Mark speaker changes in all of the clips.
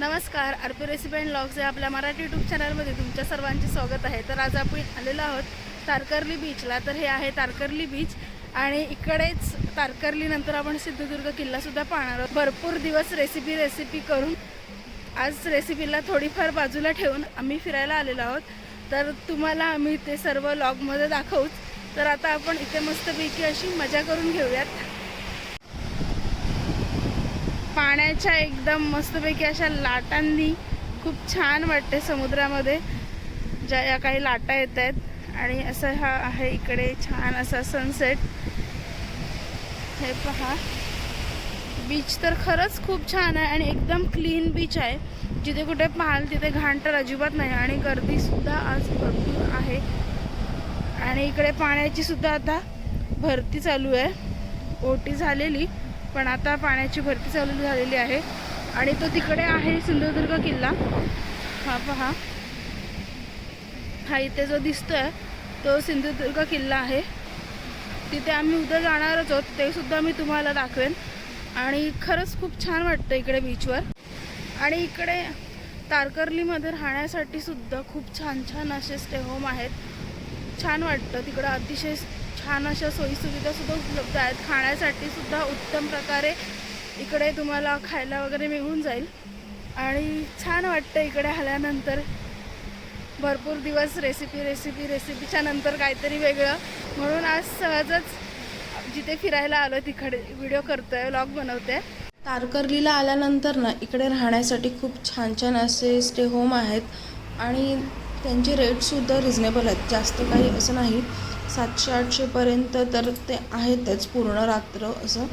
Speaker 1: नमस्कार RP recipe and logs या आपल्या मराठी यूट्यूब चॅनलमध्ये तुमच्या सर्वांचे स्वागत आहे. तर आज आपण आलेलो आहोत तारकर्ली बीचला तर हे आहे तारकर्ली बीच आणि इकडेच तारकर्लीनंतर आपण सिंधुदुर्ग किल्लासुद्धा पाहणार आहोत. भरपूर दिवस रेसिपी रेसिपी करून आज रेसिपीला थोडीफार बाजूला ठेवून आम्ही फिरायला आलेलो आहोत. तर तुम्हाला आम्ही ते सर्व लॉगमध्ये दाखवूच. तर आता आपण इथे मस्तपैकी अशी मजा करून घेऊयात. पाण्याच्या एकदम मस्तपैकी अशा लाटांनी खूप छान वाटते समुद्रामध्ये. ज्या या काही लाटा येत आहेत. आणि असं हा आहे इकडे छान असा सनसेट हे पहा. बीच तर खरंच खूप छान आहे आणि एकदम क्लीन बीच आहे. जिथे कुठे पाहाल तिथे घाण तर अजिबात नाही आणि गर्दीसुद्धा आज भरपूर आहे. आणि इकडे पाण्याची सुद्धा आता भरती चालू आहे. ओटी झालेली. पण आता पाण्याची भरती चालू झालेली आहे. आणि तो तिकडे आहे सिंधुदुर्ग किल्ला. हा पहा. हा इथे जो दिसतोय तो सिंधुदुर्ग किल्ला आहे. तिथे आम्ही उद्या जाणारच आहोत. ते सुद्धा मी तुम्हाला दाखवेन. आणि खरंच खूप छान वाटतं इकडे बीचवर आणि इकडे तारकर्लीमध्ये राहण्यासाठी सुद्धा खूप छान छान असे स्टे होम आहेत. छान वाटतं. तिकडं अतिशय छान अशा सोयीसुविधासुद्धा उपलब्ध आहेत. खाण्यासाठी सुद्धा उत्तम प्रकारे इकडे तुम्हाला खायला वगैरे मिळून जाईल. आणि छान वाटतं इकडे आल्यानंतर. भरपूर दिवस रेसिपी रेसिपी रेसिपीच्या नंतर काहीतरी वेगळं. म्हणून आज सहजच जिथे फिरायला आलो तिकडे व्हिडिओ करतोय व्लॉग बनवते तारकर्लीला आल्यानंतर ना इकडे राहण्यासाठी खूप छान छान असे स्टे होम आहेत. आणि त्यांचे रेटसुद्धा रिझनेबल आहेत. जास्त काही असं नाही. सातशे आठशेपर्यंत तर ते आहेतच पूर्ण रात्र असं.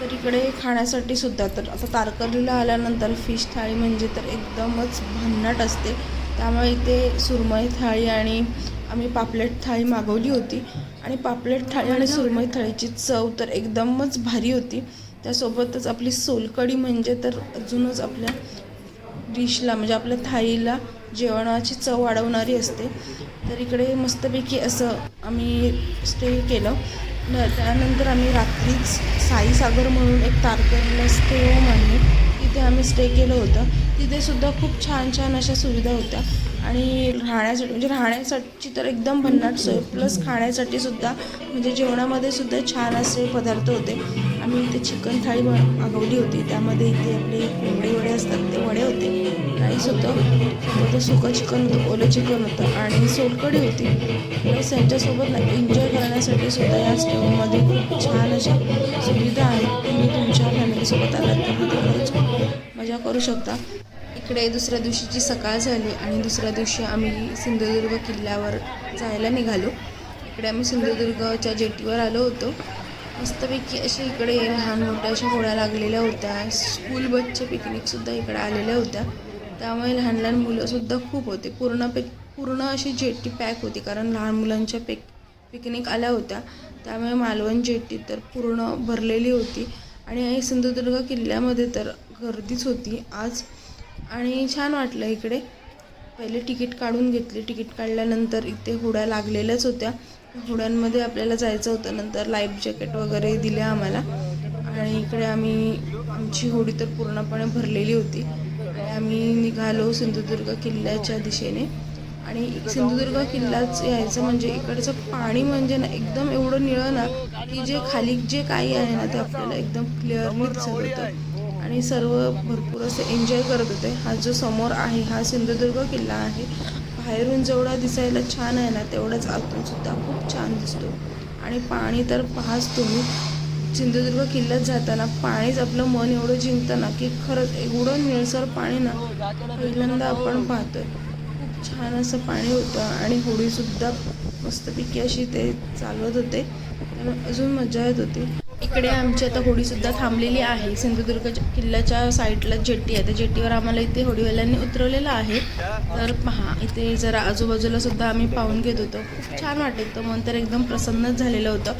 Speaker 1: तर इकडे खाण्यासाठी सुद्धा तर आता तारकर्लीला आल्यानंतर फिश थाळी म्हणजे तर एकदमच भन्नाट असते. त्यामुळे इथे सुरमई थाळी आणि आम्ही पापलेट थाळी मागवली होती. आणि पापलेट थाळी आणि सुरमई थाळीची चव तर एकदमच भारी होती. त्यासोबतच आपली सोलकढी म्हणजे तर अजूनच आपल्या डिशला म्हणजे आपल्या थाळीला जेवणाची चव वाढवणारी असते. तर इकडे मस्तपैकी असं आम्ही स्टे केलं. न त्यानंतर आम्ही रात्रीच साईसागर म्हणून एक तारकर्लीला स्टे होम आहे तिथे आम्ही स्टे केलं होतं. तिथेसुद्धा खूप छान छान अशा सुविधा होत्या. आणि राहण्यासाठी म्हणजे राहण्यासाठी तर एकदम भन्नाट सोय. प्लस खाण्यासाठी सुद्धा म्हणजे जेवणामध्ये सुद्धा छान असे पदार्थ होते. आम्ही इथे चिकन थाळी मागवली होती. त्यामध्ये इथे आपले कोंबडी वडे असतात ते वडे होते. राईस होतं सोबत सुकं चिकन होतं ओलं चिकन होतं आणि सोलकडी होती. प्लस यांच्यासोबत एन्जॉय करण्यासाठी सुद्धा या स्टेवमध्ये खूप छान अशा सुविधा आहेत. तुम्ही तुमच्या फॅमिलीसोबत आलात तर खरंच मजा करू शकता. इकडे दुसऱ्या दिवशीची सकाळ झाली आणि दुसऱ्या दिवशी आम्ही सिंधुदुर्ग किल्ल्यावर जायला निघालो. इकडे आम्ही सिंधुदुर्गच्या जेटीवर आलो होतो. मस्तपैकी असे इकडे लहान मोठ्या अशा होड्या लागलेल्या होत्या. स्कूल बसच्या पिकनिकसुद्धा इकडे आलेल्या होत्या. त्यामुळे लहान लहान मुलंसुद्धा खूप होते. पूर्ण पे पूर्ण अशी जेट्टी पॅक होती कारण लहान मुलांच्या पिक पिकनिक आल्या होत्या. त्यामुळे मालवण जेट्टी तर पूर्ण भरलेली होती. आणि सिंधुदुर्ग किल्ल्यामध्ये तर गर्दीच होती आज. आणि छान वाटलं इकडे. पहिले तिकीट काढून घेतली. तिकीट काढल्यानंतर इथे होड्या लागलेल्याच होत्या. होड्यांमध्ये आपल्याला जायचं होतं नंतर लाईफ जॅकेट वगैरे दिले आम्हाला. आणि इकडे आम्ही आमची होडी तर पूर्णपणे भरलेली होती. आणि आम्ही निघालो सिंधुदुर्ग किल्ल्याच्या दिशेने. आणि सिंधुदुर्ग किल्लाच यायचं म्हणजे इकडचं पाणी म्हणजे ना एकदम एवढं निळं ना की जे खाली जे काही आहे ना ते आपल्याला एकदम क्लिअरली दिसत होतं. आणि सर्व भरपूर असं एन्जॉय करत होते. हा जो समोर आहे हा सिंधुदुर्ग किल्ला आहे. बाहेरून जेवढा दिसायला छान आहे ना तेवढाच आतून सुद्धा खूप छान दिसतो. आणि पाणी तर पाहाच तुम्ही. सिंधुदुर्ग किल्ल्यात जाताना पाणीच आपलं मन एवढं जिंकतं ना की खरंच एवढं निळसर पाणी ना पहिल्यांदा आपण पाहतोय. खूप छान असं पाणी होतं आणि होडीसुद्धा मस्तपैकी अशी ते चालवत होते. त्यामुळे अजून मजा येत होती. इकडे आमची आता होडीसुद्धा थांबलेली आहे. सिंधुदुर्ग किल्ल्याच्या साईडला जेट्टी आहे. त्या जेट्टीवर आम्हाला इथे होडीवाल्यांनी उतरवलेलं आहे. तर पहा इथे जरा आजूबाजूला सुद्धा आम्ही पाहून घेत होतो. खूप छान वाटत होतं. मन तर एकदम प्रसन्नच झालेलं होतं.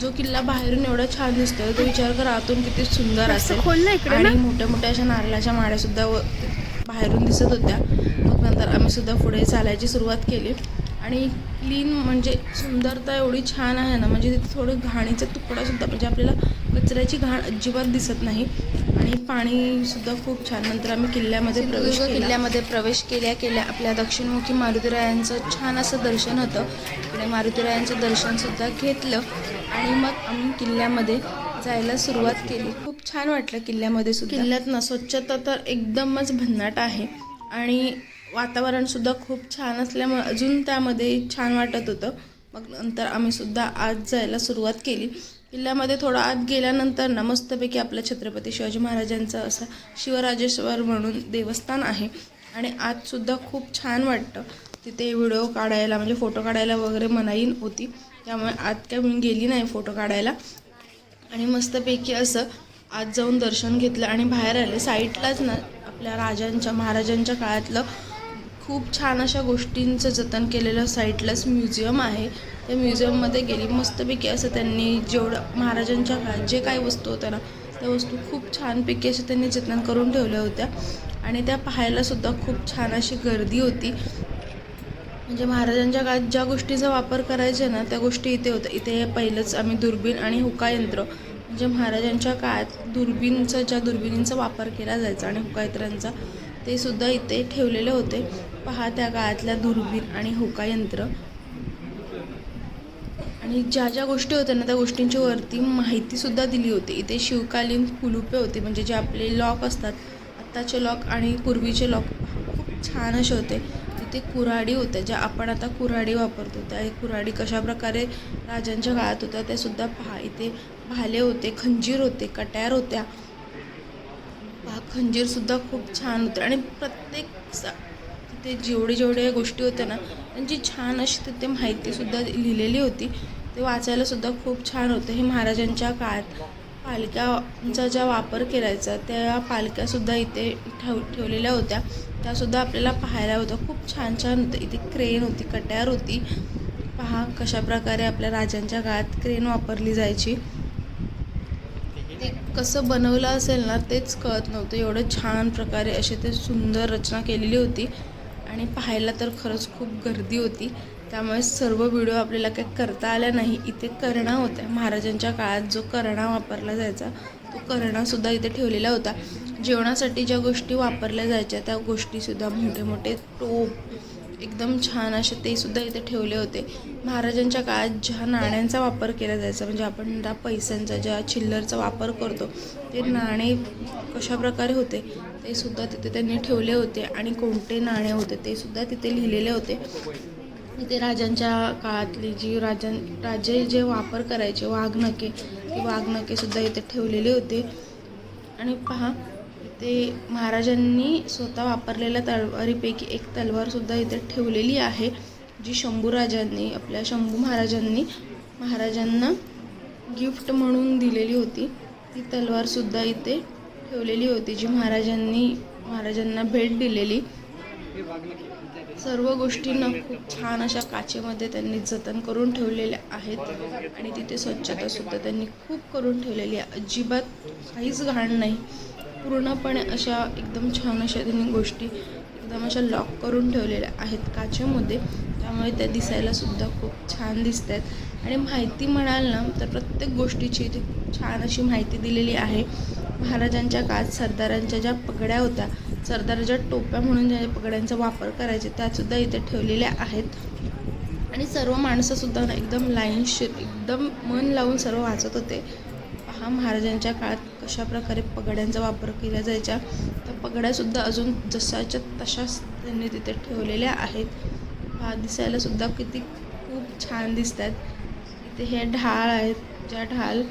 Speaker 1: जो किल्ला बाहेरून एवढा छान दिसतोय तो विचार कर आतून किती सुंदर असेल. आणि मोठ्या मोठ्या अशा नारळाच्या माळ्या सुद्धा व- बाहेरून दिसत होत्या. मग नंतर आम्ही सुद्धा पुढे चालायची सुरुवात केली. आणि क्लीन म्हणजे सुंदरता एवढी छान आहे ना म्हणजे तिथे थोडं घाणीचा तुकडा सुद्धा म्हणजे आपल्याला कचऱ्याची घाण अजिबात दिसत नाही. आणि पाणी सुद्धा खूप छान नंतर आम्ही किल्ल्यामध्ये प्रवेश किल्ल्यामध्ये प्रवेश केल्या केल्या आपल्या दक्षिणमुखी मारुतीरायांचं छान असं दर्शन होतं. आणि मारुतीरायांचं दर्शनसुद्धा घेतलं आणि मग आम्ही किल्ल्यामध्ये जायला सुरुवात केली. खूप छान वाटलं किल्ल्यामध्ये सुद्धा. किल्ल्यात ना स्वच्छता तर एकदमच भन्नाट आहे. आणि वातावरणसुद्धा खूप छान असल्यामुळे अजून त्यामध्ये छान वाटत होतं. मग नंतर आम्ही सुद्धा आत जायला सुरुवात केली. किल्ल्यामध्ये थोडं आत गेल्यानंतर ना मस्तपैकी आपल्या छत्रपती शिवाजी महाराजांचं असं शिवराजेश्वर म्हणून देवस्थान आहे. आणि आतसुद्धा खूप छान वाटतं. तिथे व्हिडिओ काढायला म्हणजे फोटो काढायला वगैरे मनाई होती. त्यामुळे आत काय मी गेली नाही फोटो काढायला. आणि मस्तपैकी असं आत जाऊन दर्शन घेतलं आणि बाहेर आले. साईडलाच ना आपल्या राजांच्या महाराजांच्या काळातलं खूप छान अशा गोष्टींचं जतन केलेलं साईडलाच म्युझियम आहे. त्या म्युझियममध्ये गेली मस्तपैकी असं त्यांनी जेवढं महाराजांच्या काळात जे काही वस्तू होत्या ना त्या वस्तू खूप छानपैकी अशा त्यांनी जतन करून ठेवल्या होत्या. आणि त्या पाहायलासुद्धा खूप छान अशी गर्दी होती. म्हणजे महाराजांच्या काळात ज्या गोष्टीचा वापर करायचे ना त्या गोष्टी इथे होत्या. इथे पहिलंच आम्ही दुर्बीण आणि हुकायंत्र. म्हणजे महाराजांच्या काळात दुर्बीणचा ज्या दुर्बिणींचा वापर केला जायचा आणि हुकायंत्रांचा ते सुद्धा इथे ठेवलेले होते. पहा त्या काळातल्या दुर्बीण आणि हुकायंत्र आणि ज्या ज्या गोष्टी होत्या ना त्या गोष्टींची वरती माहितीसुद्धा दिली होती. इथे शिवकालीन कुलुपे होते म्हणजे जे आपले लॉक असतात आत्ताचे लॉक आणि पूर्वीचे लॉक खूप छान असे होते. तिथे कुऱ्हाडी होत्या ज्या आपण आता कुऱ्हाडी वापरतो. त्या कुऱ्हाडी कशाप्रकारे राजांच्या काळात होत्या त्या सुद्धा पहा. इथे भाले होते खंजीर होते कट्यार होत्या. पहा खंजीरसुद्धा खूप छान होते. आणि प्रत्येक ते जेवढे जेवढे गोष्टी होत्या ना त्यांची छान अशी तिथे माहितीसुद्धा लिहिलेली होती ते वाचायलासुद्धा खूप छान होतं. हे महाराजांच्या काळात पालक्यांचा ज्या वापर करायचा त्या पालख्यासुद्धा इथे ठेव ठेवलेल्या होत्या. त्यासुद्धा आपल्याला पाहायला होत्या. खूप छान छान होतं. इथे क्रेन होती कट्यार होती. पहा कशा प्रकारे आपल्या राजांच्या काळात क्रेन वापरली जायची. ते कसं बनवलं असेल ना तेच कळत नव्हतं. एवढं छान प्रकारे अशी ते सुंदर रचना केलेली होती. आणि पाहायला तर खरंच खूप गर्दी होती. त्यामुळे सर्व व्हिडिओ आपल्याला काही करता आल्या नाही. इथे करणा होत्या. महाराजांच्या काळात जो करणा वापरला जायचा तो करणासुद्धा इथे ठेवलेला होता. जेवणासाठी ज्या गोष्टी वापरल्या जायच्या त्या गोष्टीसुद्धा मोठे मोठे टोप एकदम छान असे ते सुद्धा इथे ठेवले होते. महाराजांच्या काळात ज्या नाण्यांचा वापर केला जायचा म्हणजे आपण त्या पैशांचा ज्या चिल्लरचा वापर करतो ते नाणे कशा प्रकारे होते ते सुद्धा तिथे त्यांनी ठेवले होते आणि कोणते नाणे होते ते सुद्धा तिथे लिहिलेले होते. इथे राजांच्या काळातली जी राजां राजे जे वापर करायचे वाघनके ते वाघनखे सुद्धा इथे ठेवलेले होते. आणि पहा ते महाराजांनी स्वतः वापरलेल्या तलवारीपैकी एक तलवारसुद्धा इथे ठेवलेली आहे जी शंभूराजांनी आपल्या शंभू महाराजांनी महाराजांना गिफ्ट म्हणून दिलेली होती. ती तलवारसुद्धा इथे ठेवलेली होती जी महाराजांनी महाराजांना भेट दिलेली. सर्व गोष्टींना खूप छान अशा काचेमध्ये त्यांनी जतन करून ठेवलेल्या आहेत आणि तिथे स्वच्छतासुद्धा त्यांनी खूप करून ठेवलेली आहे. अजिबात काहीच घाण नाही. पूर्णपणे अशा एकदम छान अशा त्यांनी गोष्टी एकदम अशा लॉक करून ठेवलेल्या आहेत काचेमध्ये. त्यामुळे त्या दिसायला सुद्धा खूप छान दिसत आहेत आणि माहिती म्हणाल ना तर प्रत्येक गोष्टीची इथे खूप छान अशी माहिती दिलेली आहे. महाराजांच्या काळात सरदारांच्या ज्या पगड्या होत्या सरदाराच्या टोप्या म्हणून ज्या पगड्यांचा वापर करायचे त्यासुद्धा इथे ठेवलेल्या आहेत. आणि सर्व माणसंसुद्धा ना एकदम लाईनशीर एकदम मन लावून सर्व वाचत होते. पहा महाराजांच्या काळात कशा प्रकारे पगड्यांचा वापर केला जायचा त्या पगड्यासुद्धा अजून जशाच्या तशाच त्यांनी तिथे ठेवलेल्या आहेत. हा दिसायलासुद्धा किती खूप छान दिसत आहेत इथे हे ढाळ आहेत ज्या ढाल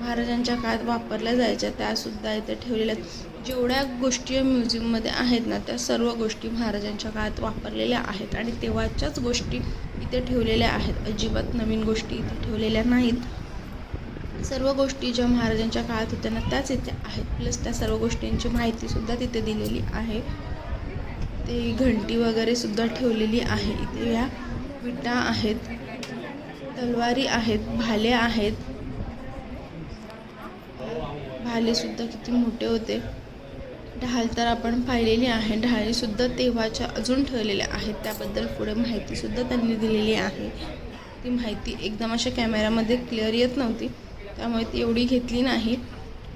Speaker 1: महाराजांच्या काळात वापरल्या जायच्या त्यासुद्धा इथे ठेवलेल्या आहेत. जेवढ्या गोष्टी या म्युझियममध्ये आहेत ना त्या सर्व गोष्टी महाराजांच्या काळात वापरलेल्या आहेत आणि तेव्हाच्याच गोष्टी इथे ठेवलेल्या आहेत. अजिबात नवीन गोष्टी इथे ठेवलेल्या नाहीत. सर्व गोष्टी ज्या महाराजांच्या काळात होत्या ना त्याच इथे आहेत. प्लस त्या सर्व गोष्टींची माहितीसुद्धा तिथे दिलेली आहे. ते घंटी वगैरे सुद्धा ठेवलेली आहे. इथे या विटा आहेत तलवारी आहेत भाले आहेत. भालेसुद्धा किती मोठे होते. ढाल तर आपण पाहिलेली आहे. ढालीसुद्धा तेव्हाच्या अजून ठेवलेल्या आहेत. त्याबद्दल पुढे माहितीसुद्धा त्यांनी दिलेली आहे. ती माहिती एकदम अशा कॅमेऱ्यामध्ये क्लिअर येत नव्हती. त्यामुळे ती एवढी घेतली नाही.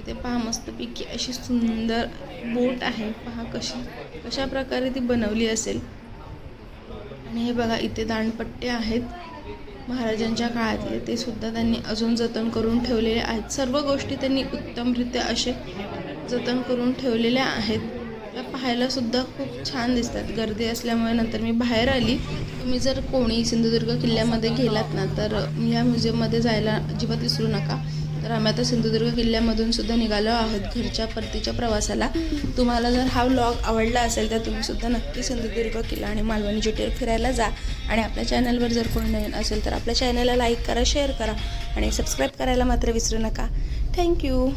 Speaker 1: ते पहा मस्तपैकी अशी सुंदर बोट आहे. पहा कशी कशा प्रकारे ती बनवली असेल. आणि हे बघा इथे दांडपट्टे आहेत. महाराजांच्या काळातले ते सुद्धा त्यांनी अजून जतन करून ठेवलेले आहेत. सर्व गोष्टी त्यांनी उत्तमरित्या असे जतन करून ठेवलेल्या आहेत. त्या पाहायला सुद्धा खूप छान दिसतात. गर्दी असल्यामुळे नंतर मी बाहेर आली. तुम्ही जर कोणी सिंधुदुर्ग किल्ल्यामध्ये गेलात ना तर या म्युझियममध्ये जायला अजिबात विसरू नका. तर आम्ही आता सिंधुदुर्ग किल्ल्यामधून सुद्धा निघालो आहोत घरच्या परतीच्या प्रवासाला. तुम्हाला जर हा व्लॉग आवडला असेल तर तुम्ही सुद्धा नक्की सिंधुदुर्ग किल्ला आणि मालवणी जेटीवर फिरायला जा. आणि आपल्या चॅनलवर जर कोणी नवीन असेल तर आपल्या चॅनलला लाईक करा शेअर करा आणि सबस्क्राईब करायला मात्र विसरू नका. थँक्यू